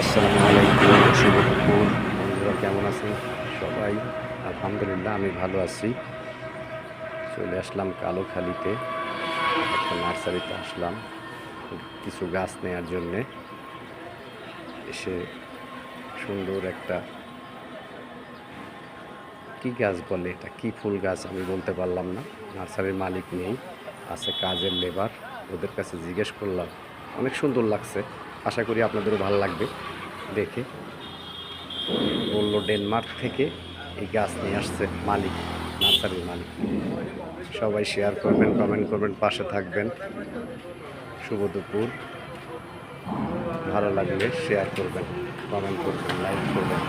আসসালামু আলাইকুম শুভ বন্ধুরা, কেমন আছেন? সবাই? আলহামদুলিল্লাহ, আমি ভালো আছি। চলে আসলাম কালোখালিতে। একটা নার্সারিতে আসলাম কিছু গাছ নেওয়ার জন্যে। এসে সুন্দর একটা কি গাছ বলে এটা? কি ফুল গাছ আমি বলতে পারলাম না। নার্সারির মালিক নেই, আছে কাজের লেবার। ওদের কাছে জিজ্ঞেস করলাম, অনেক সুন্দর লাগছে। আশা করি আপনাদেরও ভালো লাগবে দেখে। বলল ডেনমার্ক থেকে এই গাছ নিয়ে আসছে মালিক, নার্সারির মালিক। সবাই শেয়ার করবেন, কমেন্ট করবেন, পাশে থাকবেন। শুভ দুপুর। ভালো লাগলে শেয়ার করবেন, কমেন্ট করবেন, লাইক করবেন।